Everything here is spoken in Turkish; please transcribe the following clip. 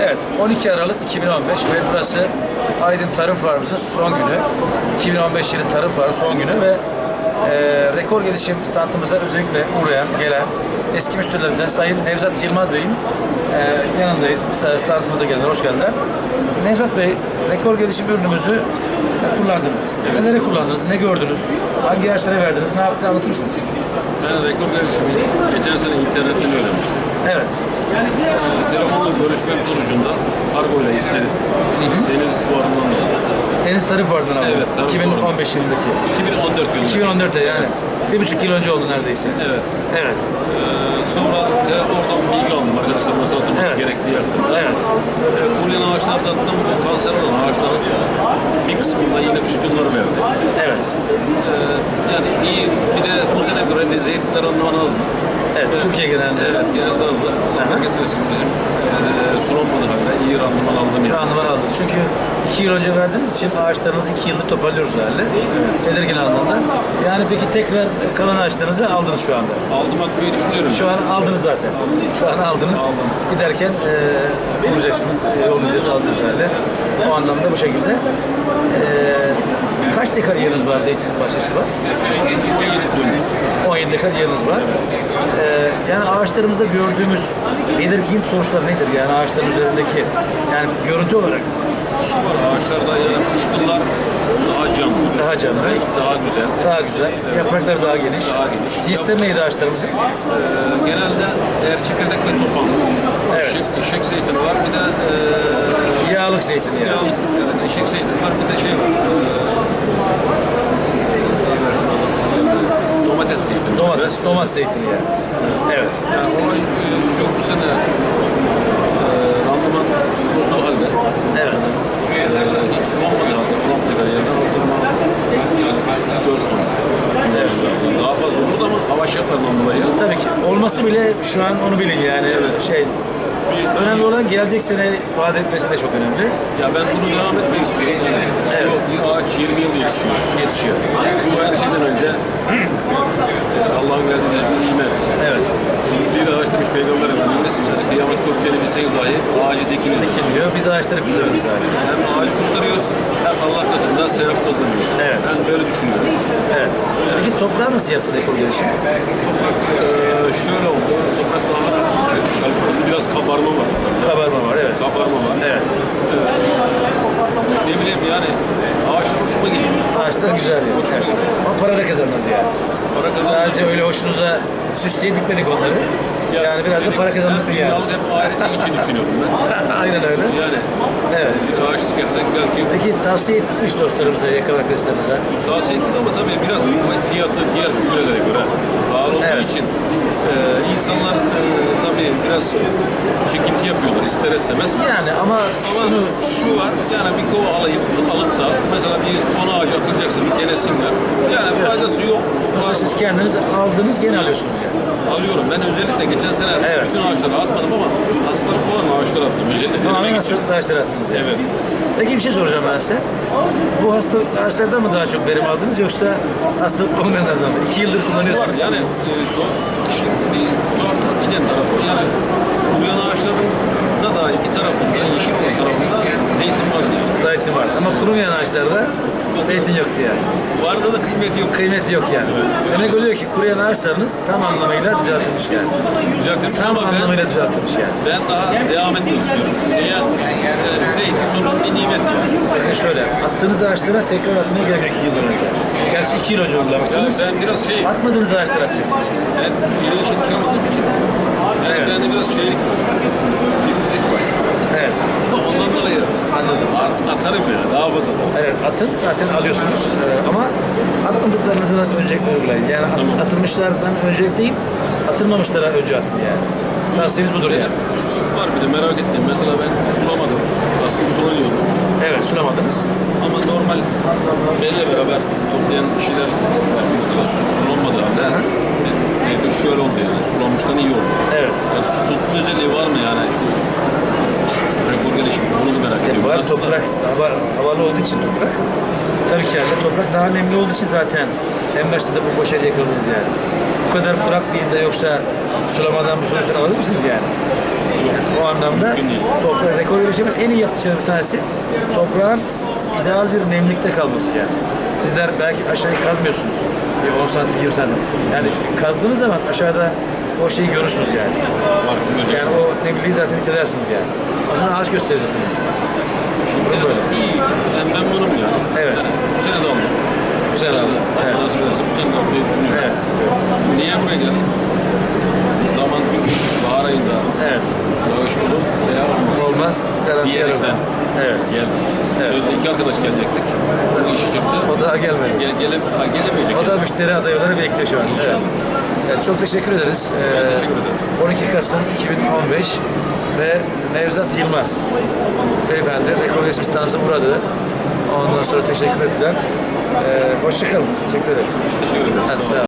Evet, 12 Aralık 2015 ve burası Aydın Tarım Fuarımızın son günü. 2015 yılı Tarım Fuarı son günü ve e, rekor gelişim standımıza özellikle uğrayan, gelen eski müşterilerimizden Sayın Nevzat Yılmaz Bey'in e, yanındayız. Standımıza geldiler, hoş geldiler. Nevzat Bey, rekor gelişim ürünümüzü kullandınız. Neleri kullandınız, ne gördünüz, hangi yaşlara verdiniz, ne yaptığını anlatır mısınız? Ben rekor gelişimi geçen sene internetten öğrenmiştim. Evet, Ee, telefonla görüşmem sonucunda kargo ile istedim. Deniz fuarından da. Deniz Tarım Fuarı'ndan aldınız. Evet, Tarım 2015 yılındaki. 2014 yılında. 2014'te yani. Bir buçuk yıl önce oldu neredeyse. Evet. Evet. Ee, sonra te, oradan bilgi aldım arkadaşlar nasıl atılması Evet. gerektiği hakkında. Evet. Ee, kuruyan ağaçlar tattım. Bu kanser olan ağaçların bir kısmında yine fışkınları verdi. Evet. Ee, yani iyi. Bir de bu sene göre de zeytinler randımanı azdı. Evet, Türkiye genelinde. Evet, genelde azdı. Allah getirsin bizim e, sulanmadı halde iyi randıman aldım yani. Randıman aldınız. Çünkü iki yıl önce verdiğiniz için ağaçlarınızı iki yıldır toparlıyoruz herhalde. Belirgin anlamda. Yani peki tekrar kalan ağaçlarınızı aldınız şu anda. Aldım atmayı düşünüyorum. Şu an aldınız zaten. Şu an aldınız. Giderken e, bulacaksınız. E, yollayacağız, alacağız herhalde. O anlamda bu şekilde. E, kaç dekar yeriniz var zeytin bahçesi var? 17 dönüm. 17 dekar yeriniz var. Ee, yani ağaçlarımızda gördüğümüz belirgin sonuçlar nedir? Yani ağaçların üzerindeki yani görüntü olarak Şu var ağaçlarda yani fışkınlar daha canlı. daha canlı, Renk daha güzel. daha güzel, yaprakları daha geniş. Daha geniş. Cinsleri neydi ağaçlarımızın? Ee, genelde er çekirdek ve topan. Evet. Eşek, eşek zeytini var bir de e, Yağlık zeytini yani. yağ, evet, eşek zeytini var bir de şey var. E, da? domates zeytini. var. Domates, domates zeytini yani. Evet. Yani o e, şu bu sene e, randıman şu olduğu halde Evet. e, hiç sulanmadı halde kuram tekrar yerden ortalama yani 3-4 ton. Evet. Daha fazla olurdu ama hava şartlarından dolayı Tabii ki. Olması bile şu an onu bilin yani. Şey, önemli olan gelecek sene vaat etmesi de çok önemli. Ya ben bunu devam etmek istiyorum. Yani Evet. bir ağaç 20 yıl yetişiyor. Yetişiyor. Bu her şeyden önce e, Allah'ın verdiği bize bir nimet. Evet. Bir ağaç demiş Peygamber Efendimiz yani kıyamet dahi ağacı dikin dikin. Dikiliyor. Biz ağaçları kurtarıyoruz abi. Hem ağacı kurtarıyoruz hem Allah katında sevap kazanıyoruz. Evet. Ben böyle düşünüyorum. Evet. Peki toprağı nasıl yaptın ekol gelişimi? Toprak e, şöyle oldu. Toprak daha şalkması biraz kabarma var. Kabarma var evet. Kabarma var. Evet. Ne bileyim yani ağaçlar hoşuma gidiyor. Ağaçlar güzel yani. Hoşuma gidiyor. Ama para da kazanırdı yani. Para kazandım. Sadece öyle hoşunuza süs diye dikmedik onları. Yani biraz da para kazanırsın yani. Dünyalık hep ahiretlik için düşünüyorum ben. Aynen öyle. Yani Evet. bir ağaç dikersek belki Peki tavsiye ettik mi hiç dostlarımıza, yakın arkadaşlarınıza? tavsiye ettik ama tabii biraz fiyatı diğer gübrelere göre pahalı olduğu Evet. için e, insanlar e, tabii biraz çekinti yapıyorlar ister istemez. Yani ama Ama şunu şu var, yani bir kova alayım, alıp da mesela bir 10 ağaç atılacaksa bir denesinler. Yani faydası yok. işte siz kendiniz aldınız gene alıyorsunuz yani. Alıyorum. Ben özellikle geçen sene Evet. bütün ağaçları atmadım ama hastalık olan ağaçlar attım. Özellikle Tamamen denemek için. hastalıklı ağaçlar attınız yani. Evet. Peki bir şey soracağım ben size. Bu hastalık ağaçlardan mı daha çok verim aldınız yoksa hastalık olmayanlardan mı? İki yıldır Var kullanıyorsunuz. yani e, işin bir tuhaflık giden tarafı yani kuruyan ağaçların da dahi bir tarafında yeşil olan tarafında zeytin var yani. Zeytin var ama kurumayan ağaçlarda zeytin yoktu yani. Vardı da kıymeti yok. Kıymeti yok yani. Demek oluyor ki kuruyan ağaçlarınız tam anlamıyla düzeltilmiş yani. Düzeltilmiş Tam ama ben, anlamıyla düzeltilmiş yani. ben daha devam etmek istiyorum. Niye? E, zeytin sonuçta bir nimet yani. Bakın şöyle, attığınız ağaçlara tekrar atmaya gerek yok iki yıl önce. Gerçi iki yıl önce Ya uygulamıştınız. ben biraz şey, Atmadığınız ağaçlara atacaksınız şimdi. ben yeni işini çalıştığım için yani Evet. bende biraz şeylik var. Var. Evet, Ondan dolayı anladım. atarım yani. Daha fazla atarım. Evet, atın zaten alıyorsunuz atmadıklarınızı da öncelikle uygulayın. Yani at- Tamam. atılmışlardan öncelikleyip atılmamışlara önce atın yani. Tavsiyemiz budur yani. Şu var bir de merak ettim. Mesela ben sulamadım. Aslında sulanıyordum. Evet, sulamadınız. Ama normal benle beraber toplayan kişiler yani mesela su- sulanmadı halde bir şöyle oldu yani. Sulanmıştan iyi oldu. Evet. Yani su tutma özelliği var mı yani şu rekor gelişimi? Onu da merak ediyorum. Var toprak, hava, havalı olduğu için toprak. Tabii ki yani toprak daha nemli olduğu için zaten en başta da bu başarıya yakaladınız yani. Bu kadar kurak bir ilde yoksa sulamadan bu sonuçları alır mısınız yani? O anlamda toprak rekor gelişimin en iyi yaptığı bir tanesi toprağın ideal bir nemlikte kalması yani. Sizler belki aşağıyı kazmıyorsunuz. Bir 10 santim 20 santim. Yani kazdığınız zaman aşağıda o şeyi görürsünüz yani. Görecek. Yani o nemliliği zaten hissedersiniz yani. Adına ağaç gösterir zaten. Şimdi de böyle. iyi. Ben memnunum yani. Evet. Yani bu sene de aldım. Bu sene aldınız. Allah Evet. nasip ederse bu sene de almayı düşünüyorum. Evet. Şimdi niye buraya geldim? Zaman çünkü bahar ayında Evet. yağış olur veya olmaz. Olmaz. Garanti Diyerekten Evet. geldim. Evet. Sözde iki arkadaş gelecektik. Bu işi çıktı. O daha gelmedi. Gel, gele, ha, gelemeyecek. O da müşteri adayları bekliyor şu an. Evet. İnşallah. Evet, çok teşekkür ederiz. Ben Ee, teşekkür ederim. 12 Kasım 2015 ve Nevzat Yılmaz beyefendi rekor resmi standımıza uğradı. Ondan sonra teşekkür ettiler. Ee, hoşçakalın. Teşekkür ederiz. Biz teşekkür ederiz. Hadi sağ olun.